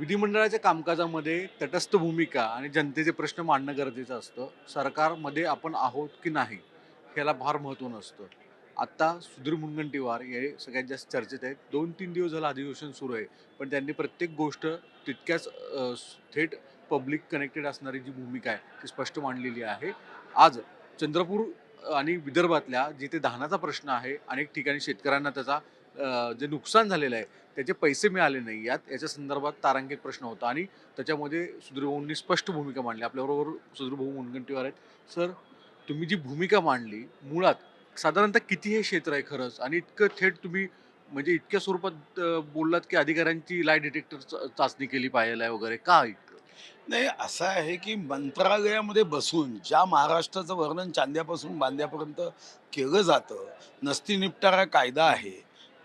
विधिमंडळाच्या कामकाजामध्ये तटस्थ भूमिका आणि जनतेचे प्रश्न मांडणं गरजेचं असतं. सरकारमध्ये आपण आहोत की नाही ह्याला फार महत्त्व नसतं. आत्ता सुधीर मुनगंटीवार हे सगळ्यात जास्त चर्चेत आहेत. दोन तीन दिवस झालं अधिवेशन सुरू आहे पण त्यांनी प्रत्येक गोष्ट तितक्याच थेट पब्लिक कनेक्टेड असणारी जी भूमिका आहे ती स्पष्ट मांडलेली आहे. आज चंद्रपूर आणि विदर्भातल्या जिथे धानाचा प्रश्न आहे अनेक ठिकाणी शेतकऱ्यांना त्याचा जे नुकसान झालेलं आहे त्याचे पैसे मिळाले नाही. यात याच्या संदर्भात तारांकित प्रश्न होता आणि त्याच्यामध्ये सुधीरभाऊंनी स्पष्ट भूमिका मांडली. आपल्याबरोबर सुधीरभाऊ मुनगंटीवार आहेत. सर तुम्ही जी भूमिका मांडली मुळात साधारणतः किती हे क्षेत्र आहे खरंच? आणि इतकं थेट तुम्ही म्हणजे इतक्या स्वरूपात बोललात की अधिकाऱ्यांची लाय डिटेक्टर चाचणी केली पाहिजे वगैरे का इतकं? नाही असं आहे की मंत्रालयामध्ये बसून ज्या महाराष्ट्राचं वर्णन चांद्यापासून बांद्यापर्यंत केलं जातं नसती निपटारा कायदा आहे.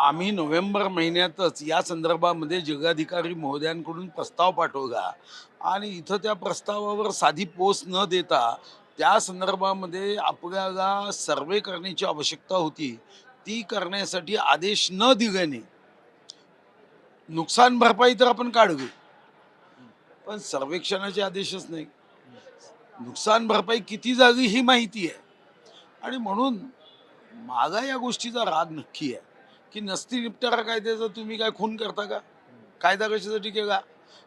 आम्ही नोव्हेंबर महिन्यातच या संदर्भामध्ये जिल्हाधिकारी महोदयांकडून प्रस्ताव पाठवला. आणि इथं त्या प्रस्तावावर साधी पोच न देता त्या संदर्भामध्ये आपल्याला सर्वे करण्याची आवश्यकता होती. ती करण्यासाठी आदेश न दिल्याने नुकसान भरपाई तर आपण काढू. पण सर्वेक्षणाचे आदेशच नाही. नुकसान भरपाई किती जागी ही माहिती आहे. आणि म्हणून माझा या गोष्टीचा राग नक्की आहे. की नसती निपटारा कायद्याचा तुम्ही काय खून करता का? कायदा कशासाठी केला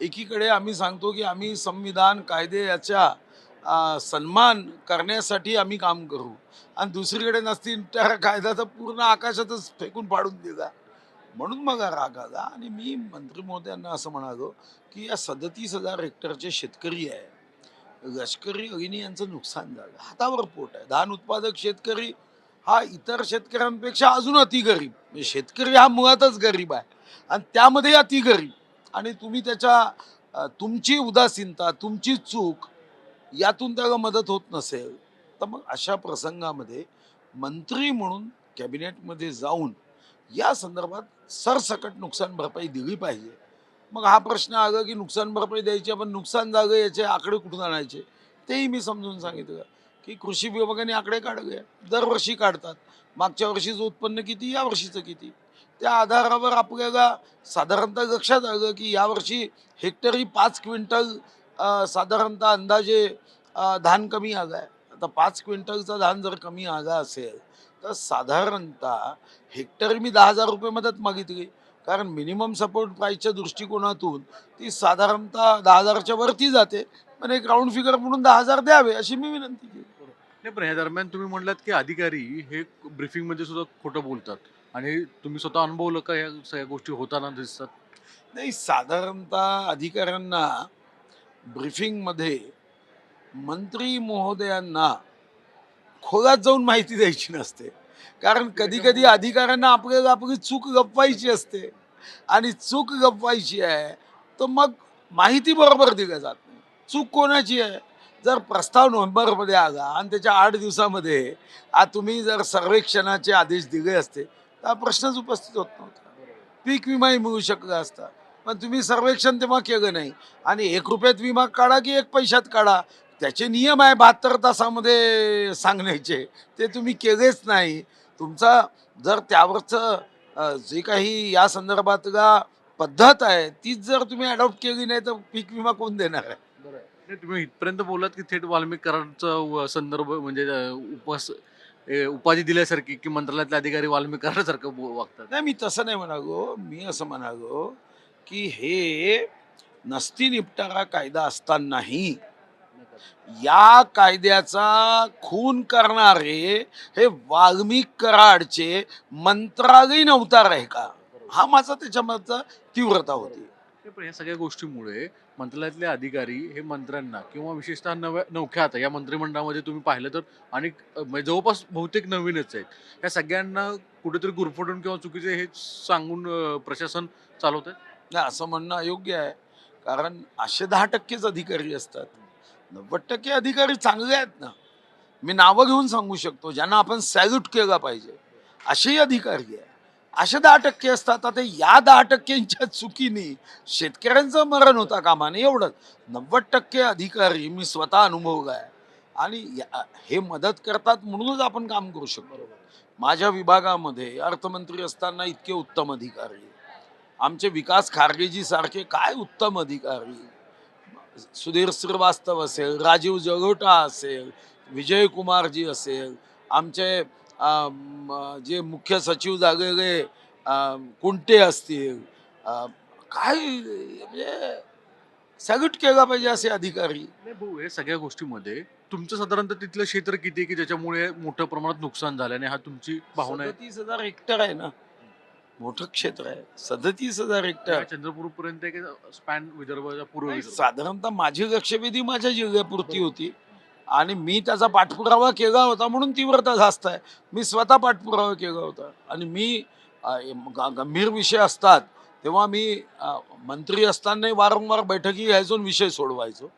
एकीकडे आम्ही सांगतो की आम्ही संविधान कायदे याच्या सन्मान करण्यासाठी आम्ही काम करू. आणि दुसरीकडे नसती निपटारा कायदा तर पूर्ण आकाशातच फेकून पाडून दिला म्हणून मग राग आला. आणि मी मंत्री महोदयांना असं म्हणालो की या सदतीस हजार हेक्टरचे शेतकरी आहे. लष्करी अगिनी यांचं नुकसान झालं. हातावर पोट आहे. धान उत्पादक शेतकरी हा इतर शेतकऱ्यांपेक्षा अजून अति गरीब म्हणजे शेतकरी हा मुळातच गरीब आहे. आणि त्यामध्ये अति गरीब आणि तुम्ही त्याच्या तुमची उदासीनता तुमची चूक यातून त्याला मदत होत नसेल तर मग अशा प्रसंगामध्ये मंत्री म्हणून कॅबिनेटमध्ये जाऊन या संदर्भात सरसकट नुकसान भरपाई दिली पाहिजे. मग हा प्रश्न आला की नुकसान भरपाई द्यायची पण नुकसान जागं याचे आकडे कुठून आणायचे? तेही मी समजून सांगितलं. की कृषी विभागाने आकडे काढले. दरवर्षी काढतात. मागच्या वर्षीचं उत्पन्न किती या वर्षीचं किती? त्या आधारावर आपल्याला साधारणतः लक्षात आलं की यावर्षी हेक्टरी पाच क्विंटल साधारणतः अंदाजे धान कमी आलं आहे आता पाच क्विंटलचा धान जर कमी आला असेल तर साधारणतः हेक्टरी मी दहा हजार रुपये मदत मागितली. कारण मिनिमम सपोर्ट प्राईसच्या दृष्टिकोनातून ती साधारणतः दहा हजारच्या वरती जाते. पण एक राऊंड फिगर म्हणून दहा हजार द्यावे अशी मी विनंती केली. नाही पण ह्या दरम्यान तुम्ही म्हणलात की अधिकारी हे ब्रिफिंगमध्ये सुद्धा खोटं बोलतात. आणि तुम्ही स्वतः अनुभवलं का या सगळ्या गोष्टी होताना दिसतात? नाही साधारणतः अधिकाऱ्यांना ब्रिफिंगमध्ये मंत्री महोदयांना खोलात जाऊन माहिती द्यायची नसते. कारण कधी कधी अधिकाऱ्यांना आपल्याला आपली चूक गपवायची असते. आणि चूक गपवायची आहे तर मग माहिती बरोबर दिल्या जात नाही. चूक कोणाची आहे? जर प्रस्ताव नोव्हेंबरमध्ये आला आणि त्याच्या आठ दिवसामध्ये आ तुम्ही जर सर्वेक्षणाचे आदेश दिले असते तर हा प्रश्नच उपस्थित होत नव्हता. पीक विमाही मिळू शकला असता. पण तुम्ही सर्वेक्षण तेव्हा केलं नाही. आणि एक रुपयात विमा काढा की एक पैशात काढा त्याचे नियम आहे बहात्तर तासामध्ये सांगण्याचे. ते तुम्ही केलेच नाही. तुमचा जर त्यावरचं जे काही या संदर्भातला पद्धत आहे तीच जर तुम्ही अडॉप्ट केली नाही तर पीक विमा कोण देणार आहे? नाही तुम्ही इथपर्यंत बोललात की थेट वाल्मिकरांचा व- संदर्भ म्हणजे अ, ए, उपाधी दिल्यासारखी की मंत्रालयातले अधिकारी वाल्मिकरांसारखं बो- वागतात? नाही मी तसं नाही म्हणालो मी असं म्हणालो की हे नसती निपटारा कायदा असतानाही या कायद्याचा खून करणारे हे वाल्मिक कराडचे मंत्रालयीन अवतार आहे का? हा माझा त्याच्यामधचा तीव्रता होती. पण या सगळ्या गोष्टीमुळे मंत्रालयातले अधिकारी हे मंत्र्यांना किंवा विशेषतः नव्या नौख्या आता या मंत्रिमंडळामध्ये तुम्ही पाहिलं तर आणि म्हणजे जवळपास बहुतेक नवीनच आहेत. या सगळ्यांना कुठेतरी गुरफटून किंवा चुकीचे हे सांगून प्रशासन चालवत आहे नाही असं म्हणणं अयोग्य आहे. कारण असे दहा टक्केच अधिकारी असतात. नव्वद टक्के अधिकारी चांगले आहेत ना. मी नावं घेऊन सांगू शकतो ज्यांना आपण सॅल्यूट केला पाहिजे. असेही अधिकारी आहे असे दहा टक्के असतात. आता या दहा टक्क्यांच्या चुकीने शेतकऱ्यांचं मरण होता कामा नये एवढंच. नव्वद टक्के अधिकारी मी स्वतः अनुभवला आहे. आणि हे मदत करतात म्हणूनच आपण काम करू शकतो. माझ्या विभागामध्ये अर्थमंत्री असताना इतके उत्तम अधिकारी. आमचे विकास खारगेजी सारखे काय उत्तम अधिकारी? सुधीर श्रीवास्तव असेल राजीव जगोटा असेल विजय कुमारजी असेल आमचे जे मुख्य सचिव अम, कुंटे असतील काय म्हणजे सगळं केला पाहिजे असे अधिकारी. भाऊ हे सगळ्या गोष्टीमध्ये तुमचं साधारणतः तिथलं क्षेत्र किती आहे की ज्याच्यामुळे मोठ्या प्रमाणात नुकसान झालं आणि हा तुमची भावना आहे? सदतीस हजार हेक्टर आहे ना. मोठं क्षेत्र आहे. सदतीस हजार हेक्टर. चंद्रपूर पर्यंत स्पॅन विदर्भाच्या पूर्व. साधारणतः माझी लक्षवेधी माझ्या जिल्ह्यापुरती होती. आणि मी त्याचा पाठपुरावा केला होता म्हणून तीव्रता जास्त आहे. मी स्वतः पाठपुरावा केला होता. आणि मी गंभीर विषय असतात तेव्हा मी मंत्री असताना वारंवार बैठकी घ्यायचो आणि विषय सोडवायचो.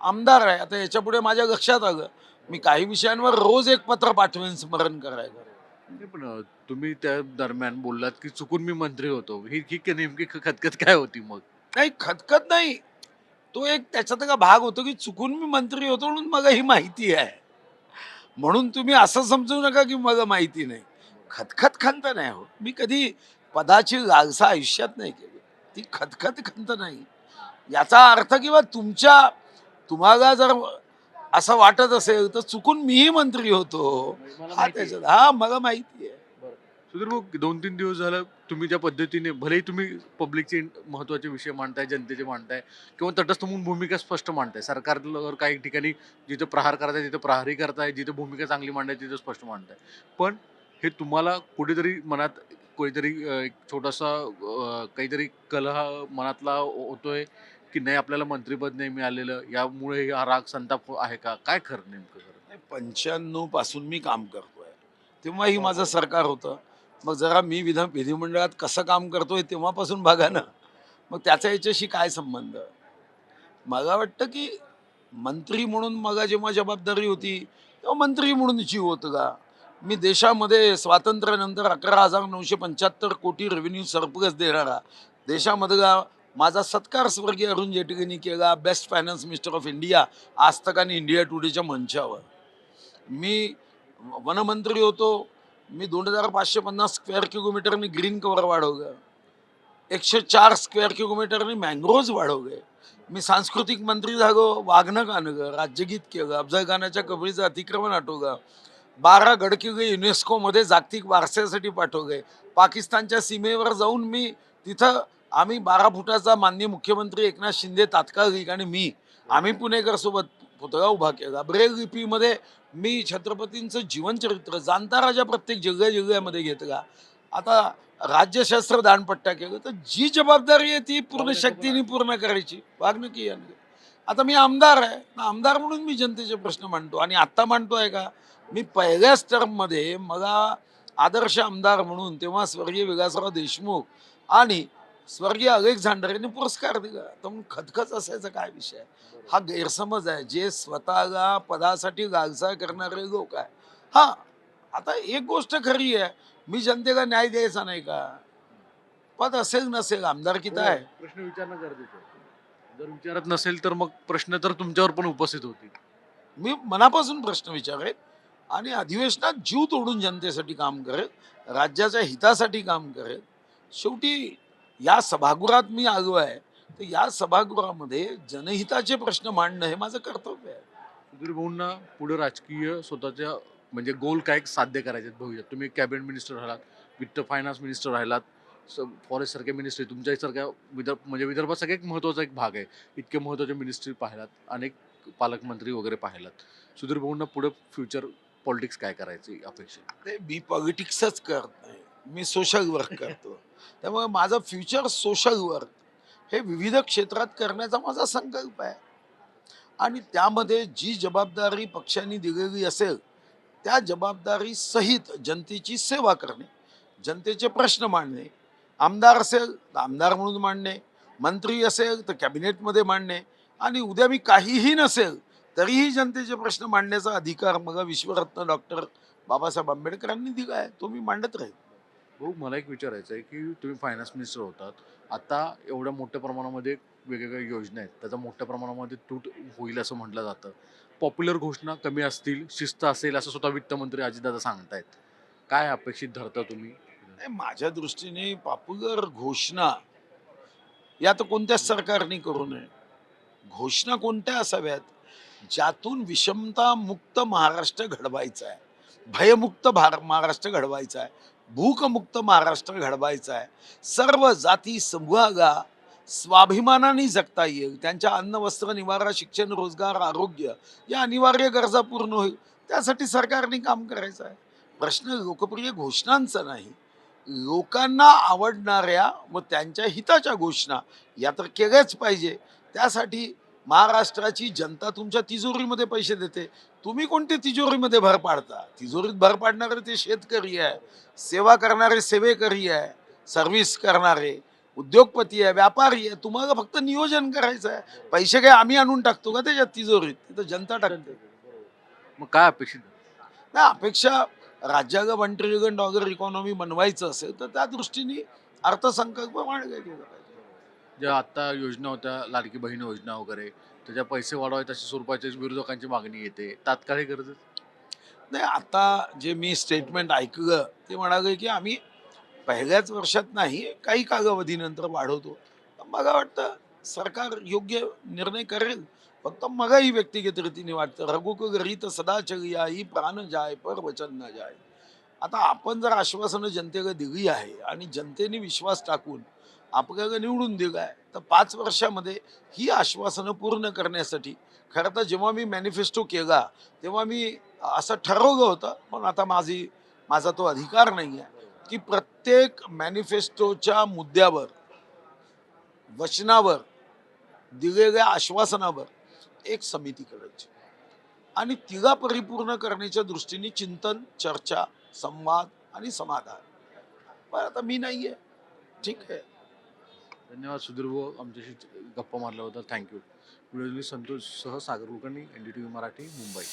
आमदार आहे. आता याच्यापुढे माझ्या लक्षात आलं. मी काही विषयांवर रोज एक पत्र पाठवेन स्मरण करायला. नाही, पण तुम्ही त्या दरम्यान बोललात की चुकून मी मंत्री होतो. ही ही की नेमकी खतखत काय होती मग? नाही खतखत नाही. तो एक त्याच्यात का भाग होतो की चुकून मी मंत्री होतो म्हणून मला ही माहिती आहे. म्हणून तुम्ही असं समजू नका की मला माहिती नाही. खतखत खंत नाही हो. मी कधी पदाची लालसा आयुष्यात नाही केली. ती खतखत खंत नाही. याचा अर्थ किंवा तुमच्या तुम्हाला जर असं वाटत असेल तर चुकून मीही मंत्री होतो. हा. त्याच्यात हा मला माहिती आहे. सुधीर भाऊ दोन तीन दिवस झालं तुम्ही ज्या पद्धतीने भलेही तुम्ही पब्लिकचे महत्त्वाचे विषय मांडताय जनतेचे मांडताय किंवा तटस्थ म्हणून भूमिका स्पष्ट मांडताय. सरकारवर काही ठिकाणी जिथं प्रहार करताय तिथं प्रहारी करताय जिथं भूमिका चांगली मांडताय तिथं स्पष्ट मांडताय. पण हे तुम्हाला कुठेतरी मनात कोणीतरी एक छोटासा काहीतरी कलह मनातला होतोय की नाही आपल्याला मंत्रीपद नाही मिळालेलं यामुळे हा राग संताप आहे का? काय खरं नेमकं खरं? पंच्याण्णवपासून मी काम करतोय. तेव्हाही माझं सरकार होतं. मग जरा मी विधान विधिमंडळात कसं काम करतोय तेव्हापासून बघा ना. मग त्याचा याच्याशी काय संबंध? मला वाटतं की मंत्री म्हणून मला जेव्हा जबाबदारी होती तेव्हा मंत्री म्हणून जीव होतं का? मी देशामध्ये स्वातंत्र्यानंतर अकरा हजार नऊशे पंच्याहत्तर कोटी रेव्हेन्यू सरप्लस देणारा देशामधला माझा सत्कार स्वर्गीय अरुण जेटलींनी केला best finance minister of India आज तक आणि इंडिया टुडेच्या मंचावर. मी वनमंत्री होतो मी दोन हजार पाचशे पन्नास स्क्वेअर किलोमीटरनी ग्रीन कवर वाढवलं. एकशे चार स्क्वेअर किलोमीटरनी मँग्रोव्ज वाढवले. मी सांस्कृतिक मंत्री झालो वाघनक आणलं राज्यगीत केलं अफजल खानाच्या कबळीचं अतिक्रमण आटवलं बारा गडकिल्ले युनेस्कोमध्ये जागतिक वारशासाठी पाठवले. पाकिस्तानच्या सीमेवर जाऊन मी तिथं आम्ही बारा फुटाचा माननीय मुख्यमंत्री एकनाथ शिंदे तात्काळ आणि मी आम्ही पुणेकर सोबत पुतळा उभा केला. ब्रेल लिपीमध्ये मी छत्रपतींचं जीवनचरित्र जाणता राजा प्रत्येक जिल्ह्या जिल्ह्यामध्ये घेतला आता राज्यशास्त्र दानपट्टा केलं तर जी जबाबदारी आहे ती पूर्ण शक्तीने पूर्ण करायची. वागणुकी यांनी आता मी आमदार आहे आमदार म्हणून मी जनतेचे प्रश्न मांडतो. आणि आत्ता मांडतोय का? मी पहिल्याच टर्ममध्ये मला आदर्श आमदार म्हणून तेव्हा स्वर्गीय विलासराव देशमुख आणि स्वर्गीय अलेक्झांडर यांनी पुरस्कार दिला. तर मग खतखत असायचा काय विषय? हा गैरसमज आहे. जे स्वतःला पदासाठी लालसा करणारे लोक आहे. हा आता एक गोष्ट खरी आहे. मी जनतेला न्याय द्यायचा नाही का? पद असेल नसेल आमदारकीत आहे? प्रश्न विचारणं गरजेचं जर विचारत नसेल तर मग प्रश्न तर तुमच्यावर पण उपस्थित होतील. मी मनापासून प्रश्न विचारेल आणि अधिवेशनात जीव तोडून जनतेसाठी काम करेल राज्याच्या हितासाठी काम करेल. शेवटी या सभागृहात मी आलो आहे तर या सभागृहामध्ये जनहिताचे प्रश्न मांडणं हे माझं कर्तव्य आहे. सुधीर भाऊंना पुढे राजकीय स्वतःच्या म्हणजे गोल काय साध्य करायचे भविष्यात? तुम्ही कॅबिनेट मिनिस्टर राहिलात वित्त फायनान्स मिनिस्टर राहिलात फॉरेस्ट सारखे मिनिस्ट्री तुमच्यासारख्या विदर्भ म्हणजे विदर्भात सगळ्यात महत्त्वाचा एक भाग आहे. इतके महत्त्वाचे मिनिस्ट्री पाहिलात अनेक पालकमंत्री वगैरे पाहिलात. सुधीर भाऊंना पुढे फ्युचर पॉलिटिक्स काय करायची अपेक्षा? मी पॉलिटिक्सच करत नाही. मी सोशल वर्क करतो. त्यामुळे माझं फ्युचर सोशल वर्क. हे विविध क्षेत्रात करण्याचा माझा संकल्प आहे. आणि त्यामध्ये जी जबाबदारी पक्षांनी दिलेली असेल त्या जबाबदारी सहित जनतेची सेवा करणे जनतेचे प्रश्न मांडणे आमदार असेल तर आमदार म्हणून मांडणे मंत्री असेल तर कॅबिनेटमध्ये मांडणे आणि उद्या मी काहीही नसेल तरीही जनतेचे प्रश्न मांडण्याचा अधिकार मला विश्वरत्न डॉक्टर बाबासाहेब आंबेडकरांनी दिला आहे. तो मी मांडत राहील. भाऊ मला एक विचारायचं आहे की तुम्ही फायनान्स मिनिस्टर होतात. आता एवढ्या मोठ्या प्रमाणामध्ये वेगवेगळ्या योजना आहेत. त्याचा मोठ्या प्रमाणामध्ये तूट होईल असं म्हटलं जातं. पॉप्युलर घोषणा कमी असतील शिस्त असेल असं स्वतः वित्तमंत्री अजितदादा सांगतायत. काय अपेक्षित धरता तुम्ही? नाही, माझ्या दृष्टीने पॉप्युलर घोषणा या तर कोणत्याच सरकारने करू नये. घोषणा कोणत्या असाव्यात? ज्यातून विषमता मुक्त महाराष्ट्र घडवायचा आहे. भयमुक्त भार महाराष्ट्र घडवायचा आहे. भूकमुक्त महाराष्ट्र घडवायचा आहे. सर्व जाती समूहागा स्वाभिमानाने जगता येईल. त्यांच्या अन्न वस्त्र निवारा शिक्षण रोजगार आरोग्य या अनिवार्य गरजा पूर्ण होईल. त्यासाठी सरकारने काम करायचं आहे. प्रश्न लोकप्रिय घोषणांचा नाही. लोकांना आवडणाऱ्या व त्यांच्या हिताच्या घोषणा या तर केल्याच पाहिजे. त्यासाठी महाराष्ट्राची जनता तुमच्या तिजोरीमध्ये पैसे देते. तुम्ही कोणते तिजोरीमध्ये भर पाडता? तिजोरीत भर पाडणारे ते शेतकरी आहे सेवा करणारे सेवेकरी आहे सर्व्हिस करणारे उद्योगपती आहे व्यापारी आहे. तुम्हाला फक्त नियोजन करायचं आहे. पैसे काय आम्ही आणून टाकतो का त्याच्यात तिजोरीत? तिथं जनता टाकते. मग काय अपेक्षित नाही अपेक्षा राज्याला वन ट्रिलियन डॉलर इकॉनॉमी बनवायचं असेल तर त्या दृष्टीने अर्थसंकल्प मांडला गेला पाहिजे ज्या आता योजना होत्या लाडकी बहीण योजना वगैरे त्याच्या पैसे वाढवायचे तशा स्वरूपाच्या विरोधकांची मागणी येते. तात्काळ गरज नाही आता जे मी स्टेटमेंट ऐकलं ते म्हणाले की आम्ही पहिल्याच वर्षात नाही काही कालावधीनंतर वाढवतो. मला वाटतं सरकार योग्य निर्णय करेल. फक्त मलाही व्यक्तिगत रीतीने वाटतं रघुक गरीत सदा चलिया ही प्राण जाय पर वचन न जाय. आता आपण जर आश्वासनं जनतेला दिली आहे आणि जनतेने विश्वास टाकून आपल्याला निवडून दिलं आहे तर पाच वर्षामध्ये ही आश्वासनं पूर्ण करण्यासाठी खरं तर जेव्हा मी मॅनिफेस्टो केला तेव्हा मी असं ठरवलं होतं पण आता माझी माझा तो अधिकार नाही आहे की प्रत्येक मॅनिफेस्टोच्या मुद्द्यावर वचनावर दिलेल्या आश्वासनावर एक समिती करायची. आणि तिला परिपूर्ण करण्याच्या दृष्टीने चिंतन चर्चा संवाद आणि समाधान. पण आता मी नाही आहे ठीक आहे. धन्यवाद सुधीर भाऊ. आमच्याशी गप्पा मारल्याबद्दल थँक्यू व्हिडिओ संतोष सह Sagar Kulkarni N D T V Marathi Mumbai.